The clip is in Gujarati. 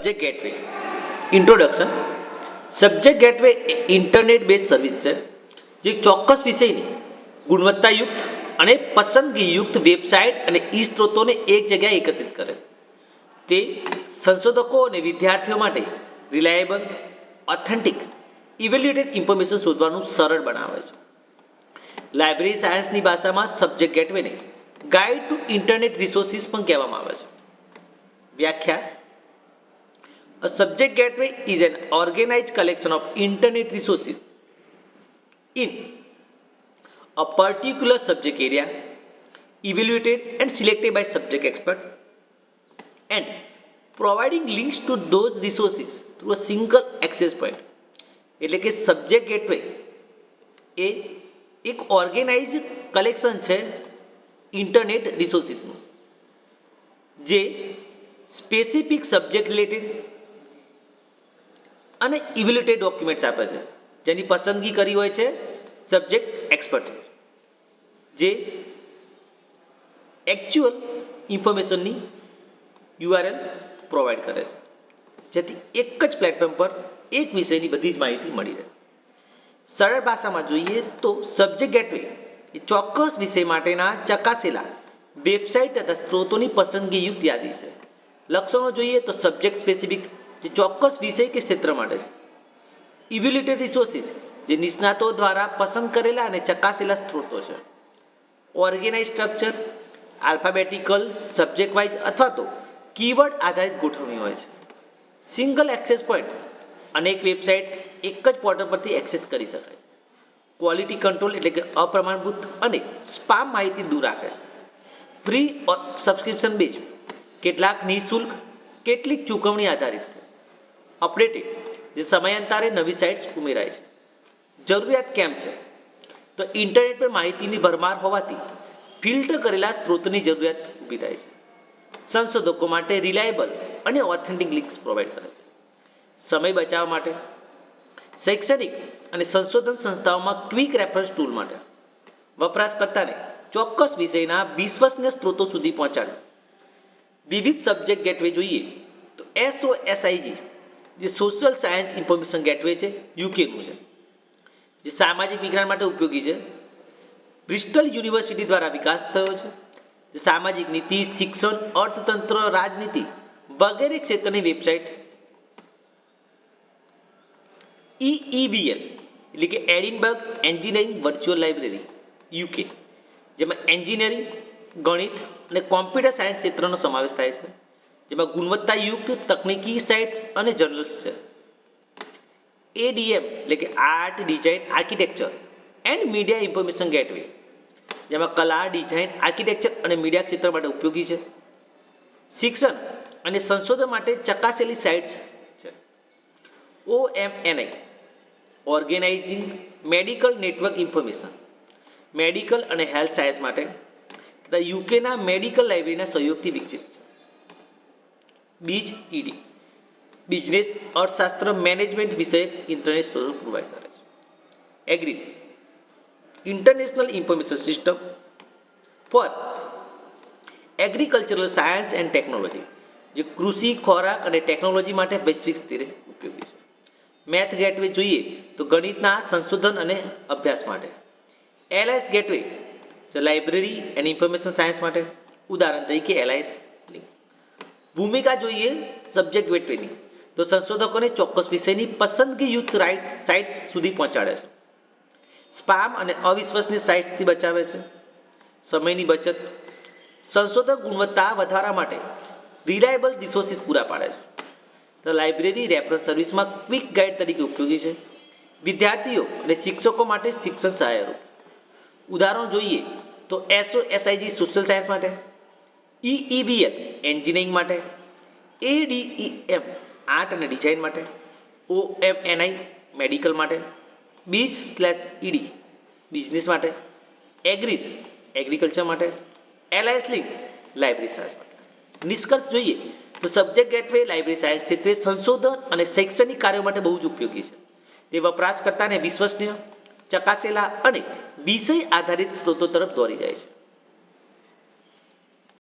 Subject gateway introduction subject gateway એ ઇન્ટરનેટ બેઝ સર્વિસ છે, જે ચોક્કસ વિષયની ગુણવત્તાયુક્ત અને પસંદગીયુક્ત વેબસાઇટ અને ઈ સ્ત્રોતોને એક જગ્યાએ એકત્રિત કરે છે. તે સંશોધકો અને વિદ્યાર્થીઓ માટે રિલાયેબલ ઓથેન્ટિક ઇવેલ્યુએટેડ ઇન્ફોર્મેશન શોધવાનું સરળ બનાવે છે. લાઇબ્રેરી સાયન્સની ભાષામાં સબ્જેક્ટ ગેટવેને ગાઈડ ટુ ઇન્ટરનેટ રિસોર્સિસ પણ કહેવામાં આવે છે. વ્યાખ્યા. A subject gateway is an organized collection of internet resources in a particular subject area evaluated and selected by subject expert and providing links to those resources through a single access point એટલે કે સબ્જેક્ટ ગેટવે એ એક ઓર્ગેનાઇઝ કલેક્શન છે ઇન્ટરનેટ રિસોર્સિસનું જે સ્પેસિફિક સબ્જેક્ટ રિલેટેડ અને ઇવેલ્યુટેડ ડોક્યુમેન્ટ્સ આપે છે. જેની પસંદગી કરી હોય છે સબ્જેક્ટ એક્સપર્ટ જે એકચ્યુઅલ ઇન્ફોર્મેશનની યુઆરએલ પ્રોવાઈડ કરે છે. જેથી એક જ પ્લેટફોર્મ પર એક વિષયની બધી જ માહિતી મળી રહે. સરળ ભાષામાં જોઈએ તો સબ્જેક્ટ ગેટવે એ ચોક્કસ વિષય માટેના ચકાસેલા વેબસાઇટ તથા સ્ત્રોતોની પસંદગીયુક્ત યાદી છે. લક્ષણો જોઈએ તો સબ્જેક્ટ સ્પેસિફિક જે ચોક્કસ વિષય કે ક્ષેત્ર માટે છે. ઇવેલ્યુટેડ રિસોર્સિસ જે નિષ્ણાતો દ્વારા પસંદ કરેલા અને ચકાસેલા સ્ત્રોતો છે. Organize structure alphabetical subject wise અથવા તો કીવર્ડ આધારિત ગોઠવણી હોય છે. સિંગલ એક્સેસ પોઈન્ટ અનેક વેબસાઇટ એક જ પોર્ટલ પરથી એક્સેસ કરી શકાય છે. ક્વોલિટી કંટ્રોલ એટલે કે અપ્રમાણભૂત અને સ્પામ માહિતી દૂર રાખે છે. ફ્રી સબસ્ક્રિપ્શન બેઝ કેટલાક નિઃશુલ્ક, કેટલીક ચૂકવણી આધારિત. અપડેટેડ જે સમયાંતરે નવી સાઇટ્સ ઉમેરાય છે. જરૂરિયાત કેમ છે? તો ઇન્ટરનેટ પર માહિતીની ભરમાર હોવાથી ફિલ્ટર કરેલા સ્ત્રોતની જરૂરિયાત ઊભી થાય છે. સંશોધકો માટે રિલાયબલ અને ઓથેન્ટિક લિંક્સ પ્રોવાઈડ કરે છે. સમય બચાવવા માટે, શૈક્ષણિક અને સંશોધન સંસ્થાઓમાં ક્વિક રેફરન્સ ટૂલ માટે, વપરાશકર્તાને ચોક્કસ વિષયના વિશ્વસનીય સ્ત્રોતો સુધી પહોંચાડવું. વિવિધ સબ્જેક્ટ ગેટવે જોઈએ તો એસઓએસઆઈજી જે સોશિયલ સાયન્સ ઇન્ફોર્મેશન ગેટવે છે યુકેનું છે. જે સામાજિક વિજ્ઞાન માટે ઉપયોગી છે. બ્રિસ્ટલ યુનિવર્સિટી દ્વારા વિકાસ થયો છે. જે સામાજિક નીતિ, શિક્ષણ, અર્થતંત્ર, રાજનીતિ વગેરે ક્ષેત્રની વેબસાઇટ ઈઈવીએલ એટલે કે Edinburgh engineering virtual library UK જેમાં એન્જિનિયરિંગ, ગણિત અને કોમ્પ્યુટર સાયન્સ ક્ષેત્રનો સમાવેશ થાય છે. જેમાં ગુણવત્તાયુક્ત તકનીકી સાઇટ્સ અને જર્નલ્સ છે. એડીએમ એટલે કે art design architecture and media information gateway, જેમાં કલા, ડિઝાઇન, આર્કિટેક્ચર અને મીડિયા ક્ષેત્ર માટે ઉપયોગી છે. શિક્ષણ અને સંશોધન માટે ચકાસેલી સાઇટ્સ છે. OMNI organizing medical network information, medical અને હેલ્થ સાયન્સ માટે, તથા યુકેના મેડિકલ લાઇબ્રેરીના સહયોગથી વિકસિત છે. બીજ ઈડી બિઝનેસ અર્થશાસ્ત્ર મેનેજમેન્ટ વિષયક ઇન્ટરનેટ સ્ત્રોતો પ્રોવાઈડ કરે છે. AGRIS international information system for agricultural science and technology જે કૃષિ, ખોરાક અને ટેકનોલોજી માટે વૈશ્વિક સ્તરે ઉપયોગી છે. મેથ ગેટવે જોઈએ તો ગણિતના સંશોધન અને અભ્યાસ માટે. એલઆઈએસ ગેટવે જે લાઇબ્રેરી એન્ડ ઇન્ફોર્મેશન સાયન્સ માટે. ઉદાહરણ તરીકે એલઆઈએસ ભૂમિકા જોઈએ સબ્જેક્ટ ગેટવેની તો સંશોધકોને ચોક્કસ વિષયની પસંદગીયુક્ત રાઇટ સાઇટ્સ સુધી પહોંચાડે છે. સ્પામ અને અવિશ્વસનીય સાઇટ્સથી બચાવે છે. સમયની બચત. સંશોધક ગુણવત્તા વધારવા માટે રિલાયબલ રિસોર્સિસ પૂરા પાડે છે. તો લાઇબ્રેરી રેફરન્સ સર્વિસમાં ક્વિક ગાઈડ તરીકે ઉપયોગી છે. વિદ્યાર્થીઓ અને શિક્ષકો માટે શિક્ષણ સહાયરૂપ. ઉદાહરણ જોઈએ તો એસઓ એસઆઈજી સોશિયલ સાયન્સ માટે. ઈઈવીએલ એન્જિનિયરિંગ માટે. એડીઈએમ આર્ટ અને ડિઝાઇન માટે. ઓએમએનઆઈ મેડિકલ માટે. બીજ સ્લેશ ઈડી બિઝનેસ માટે. એગ્રીસ એગ્રીકલ્ચર માટે. એલઆઈએસ લિંક લાઇબ્રેરી સાયન્સ માટે. નિષ્કર્ષ જોઈએ તો સબ્જેક્ટ ગેટવે લાઇબ્રેરી સાયન્સ ક્ષેત્રે સંશોધન અને શૈક્ષણિક કાર્યો માટે બહુ જ ઉપયોગી છે. તે વપરાશકર્તાને વિશ્વસનીય, ચકાસેલા અને વિષય આધારિત સ્ત્રોતો તરફ દોરી જાય છે.